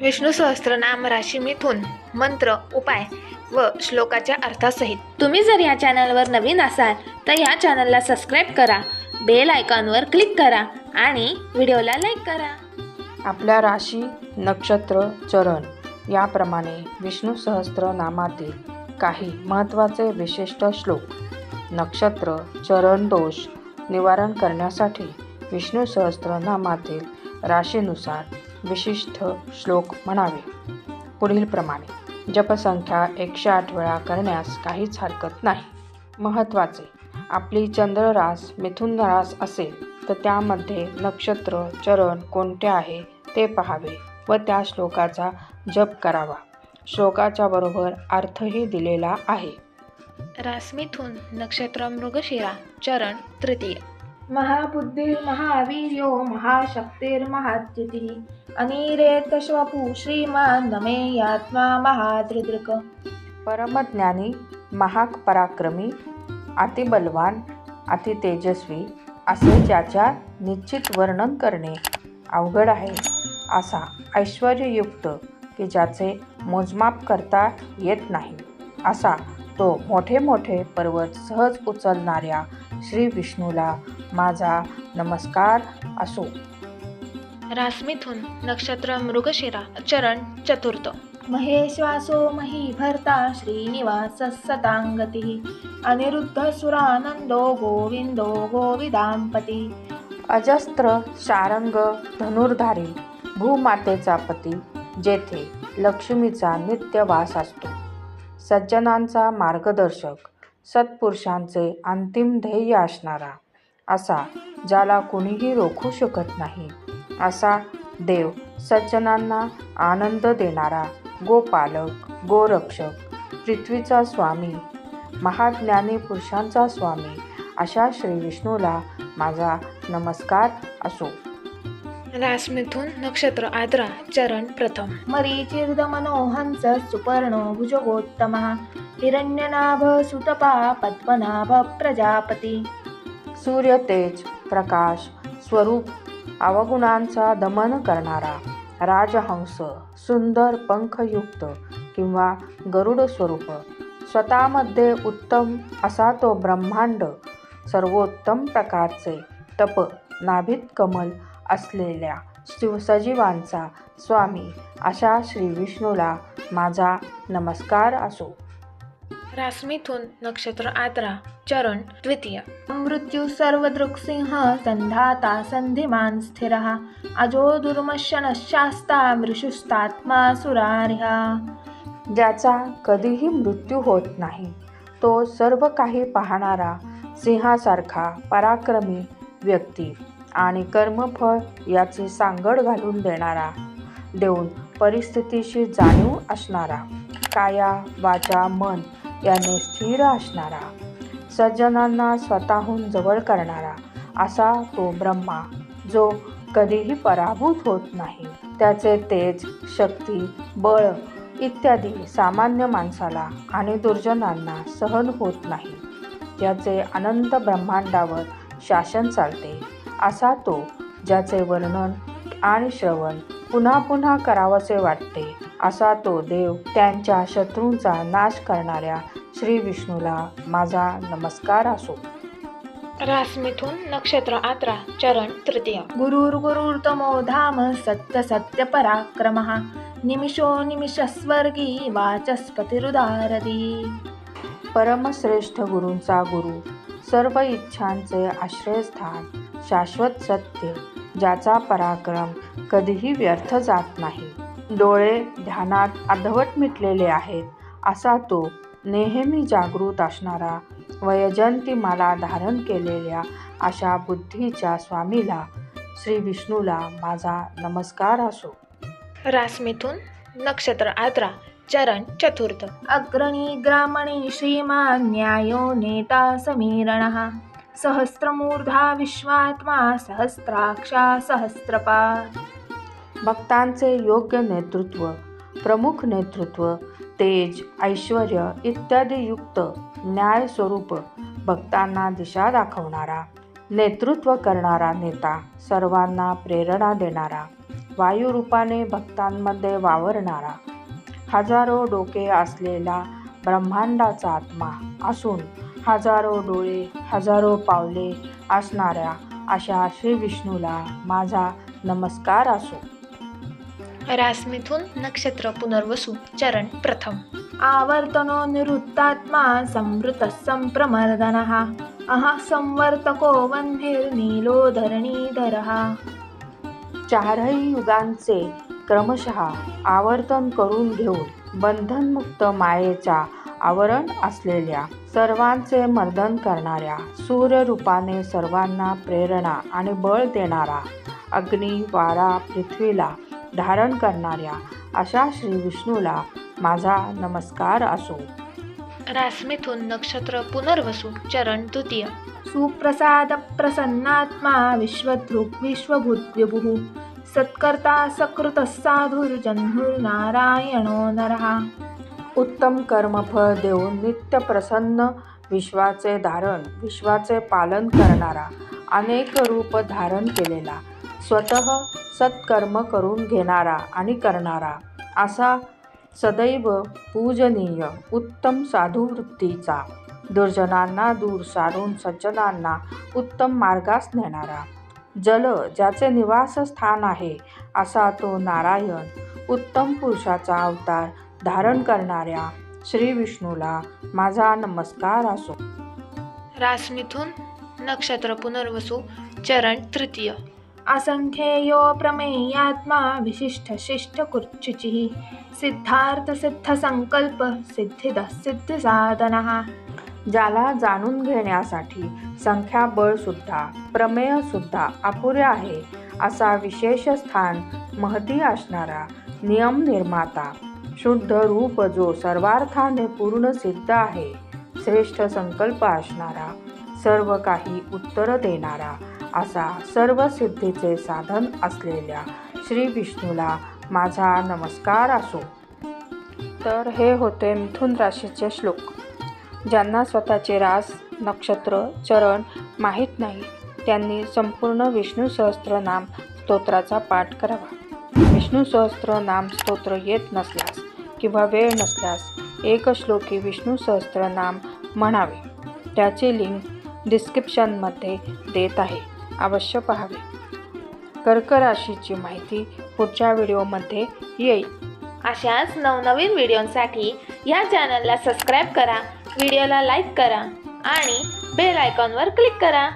विष्णू सहस्त्रनाम राशी मिथून मंत्र उपाय व श्लोकाच्या अर्थासहित. तुम्ही जर या चॅनलवर नवीन असाल तर या चॅनलला सबस्क्राईब करा बेल आयकॉनवर क्लिक करा आणि व्हिडिओला लाईक करा. आपल्या राशी नक्षत्र चरण याप्रमाणे विष्णू सहस्त्र नामातील काही महत्त्वाचे विशिष्ट श्लोक नक्षत्र चरण दोष निवारण करण्यासाठी विष्णू सहस्त्रनामातील राशीनुसार विशिष्ट श्लोक म्हणावे. पुढीलप्रमाणे जपसंख्या एकशे आठ वेळा करण्यास काहीच हरकत नाही. महत्त्वाचे आपली चंद्ररास मिथुन रास असेल तर त्यामध्ये नक्षत्र चरण कोणते आहे ते पहावे व त्या श्लोकाचा जप करावा. श्लोकाच्या बरोबर अर्थही दिलेला आहे. रासमिथून नक्षत्र मृगशिरा चरण तृतीय. महाबुद्धिर्महावीर्यो महाशक्तिर्महाद्युतिः। अनिरेतश्वपु श्रीमान् नमे यात्मा महादृदृक। परमज्ञानी महाक पराक्रमी अतिबलवान अतितेजस्वी असे ज्याच्या निश्चित वर्णन करणे अवघड आहे असा ऐश्वर्ययुक्त की ज्याचे मोजमाप करता येत नाही असा तो मोठे मोठे पर्वत सहज उचलणाऱ्या श्री विष्णूला माझा नमस्कार असो. रास मिथून नक्षत्र मृगशिरा चरण चतुर्थ. महेश्वासो महीभर्ता श्रीनिवासः सताङ्गतिः अनिरुद्धसुरानन्दो गोविन्दो गोविदाम्पती। अजस्त्र शारंग धनुर्धारी भूमातेचा पती जेथे लक्ष्मीचा नित्य वास असतो. सज्जनांचा मार्गदर्शक सत्पुरुषांचे अंतिम ध्येय असणारा असा ज्याला कुणीही रोखू शकत नाही असा देव सज्जनांना आनंद देणारा गोपालक गोरक्षक पृथ्वीचा स्वामी महाज्ञानी पुरुषांचा स्वामी अशा श्री विष्णूला माझा नमस्कार असो. रास मिथून नक्षत्र आद्रा चरण प्रथम. मरीचिर्दमनोहंस सुपर्णो भुजगोत्तमः. हिरण्यनाभ सुतपा पद्मनाभ प्रजापती. सूर्य तेज प्रकाश स्वरूप अवगुणांचा दमन करणारा राजहंस सुंदर पंखयुक्त किंवा गरुड स्वरूप. स्वतःमध्ये उत्तम असा तो ब्रह्मांड सर्वोत्तम प्रकारचे तप नाभित कमल असलेल्या शिव सजीवांचा स्वामी अशा श्री विष्णूला माझा नमस्कार असो. रास मिथून नक्षत्र आद्रा चरण द्वितीय. मृत्यू सर्वदृक्सिंह संधाता संधिमान् स्थिरः अजो दुर्मशनशास्ता मृषुस्तात्मा सुरारिहा ज्याचा कधीही मृत्यू होत नाही तो सर्व काही पाहणारा सिंहासारखा पराक्रमी व्यक्ती आणि कर्मफळ याची सांगड घालून देणारा देऊन परिस्थितीशी जाणीव असणारा काया वाचा मन याने स्थिर असणारा सज्जनांना स्वतःहून जवळ करणारा असा तो ब्रह्मा जो कधीही पराभूत होत नाही. त्याचे तेज शक्ती बळ इत्यादी सामान्य माणसाला आणि दुर्जनांना सहन होत नाही. ज्याचे अनंत ब्रह्मांडावर शासन चालते. असा तो ज्याचे वर्णन आणि श्रवण पुन्हा पुन्हा करावसे वाटते असा तो देव त्यांच्या शत्रूंचा नाश करणाऱ्या श्री विष्णूला माझा नमस्कार असो. रास मिथून नक्षत्र आद्रा चरण तृतीय. गुरुर्गुरुर्तमो धाम सत्य सत्य पराक्रमः निमिषो निमिषस्वर्गी वाचस्पतिरुदारदी. परमश्रेष्ठ गुरूंचा गुरु सर्व इच्छांचे आश्रयस्थान शाश्वत सत्य ज्याचा पराक्रम कधीही व्यर्थ जात नाही. डोळे ध्यानात अर्धवट मिटलेले आहेत असा तो नेहमी जागृत असणारा वयजंती माला धारण केलेल्या अशा बुद्धीच्या स्वामीला श्री विष्णूला माझा नमस्कार असो. रास मिथून नक्षत्र आद्रा चरण चतुर्थ. अग्रणी ग्रामणी श्रीमान् न्यायो नेता समीरणः। सहस्रमूर्धा विश्वात्मा सहस्राक्षा सहस्रपात् भक्तांचे योग्य नेतृत्व प्रमुख नेतृत्व तेज ऐश्वर इत्यादी युक्त न्याय स्वरूप भक्तांना दिशा दाखवणारा नेतृत्व करणारा नेता सर्वांना प्रेरणा देणारा वायुरूपाने भक्तांमध्ये वावरणारा हजारो डोके असलेला ब्रह्मांडाचा आत्मा असून हजारो डोळे हजारो पावले असणाऱ्या अशा श्री विष्णूला माझा नमस्कार असो. रासमिथून नक्षत्र पुनर्वसू चरण प्रथम. आवर्तनो निरुत्तात्मा संवृतः सम्प्रमर्दनः अहः संवर्तको वह्निर्नीलो धरणीधरः चारही युगांचे क्रमशः आवर्तन करून घेऊन बंधनमुक्त मायेच्या आवरण असलेल्या सर्वांचे मर्दन करणाऱ्या सूर्यरूपाने सर्वांना प्रेरणा आणि बळ देणारा अग्नी वारा पृथ्वीला धारण करणाऱ्या अशा श्री विष्णूला माझा नमस्कार असो. रासमिथून नक्षत्र पुनर्वसू चरण द्वितीय सुप्रसादप्रसन्नात्मा विश्वदृक् विश्वभूद्विभुः सत्कर्ता सकृतः साधुर्जन्मुर्नारायणो नरः. उत्तम कर्मफळ देऊन नित्य प्रसन्न विश्वाचे धारण विश्वाचे पालन करणारा अनेक रूप धारण केलेला स्वतः सत्कर्म करून घेणारा आणि करणारा असा सदैव पूजनीय उत्तम साधुवृत्तीचा दुर्जनांना दूर सारून सज्जनांना उत्तम मार्गास नेणारा जल ज्याचे निवासस्थान आहे असा तो नारायण उत्तम पुरुषाचा अवतार धारण करणाऱ्या श्री विष्णूला माझा नमस्कार असो. रासमिथून नक्षत्र पुनर्वसू चरण तृतीय. असंख्येयो प्रमेयात्मा विशिष्टशिष्टकुर्चिचिः सिद्धार्थसिद्धसङ्कल्प सिद्धिदः सिद्धिसाधनः ज्याला जाणून घेण्यासाठी संख्याबळ सुद्धा प्रमेय सुद्धा अपुरे आहे असा विशेष स्थान महती असणारा नियम निर्माता शुद्ध रूप जो सर्वार्थाने पूर्ण सिद्ध आहे श्रेष्ठ संकल्प असणारा सर्व काही उत्तर देणारा असा सर्व सिद्धीचे साधन असलेल्या श्री विष्णूला माझा नमस्कार असो. तर हे होते मिथुन राशीचे श्लोक. ज्यांना स्वतःचे रास नक्षत्र चरण माहीत नाही त्यांनी संपूर्ण विष्णू सहस्त्रनाम स्तोत्राचा पाठ करावा. विष्णू सहस्त्रनाम स्तोत्र येत नसल्यास किंवा वेळ नसल्यास एक श्लोकी विष्णू सहस्त्रनाम म्हणावे. त्याचे लिंक डिस्क्रिप्शनमध्ये देत आहे. अवश्य पहावे. कर्क राशीची माहिती पुढच्या व्हिडिओमध्ये येईल. अशाच नवनवीन व्हिडिओंसाठी या चॅनलला सबस्क्राईब करा व्हिडिओला लाईक करा आणि बेल आयकॉनवर क्लिक करा.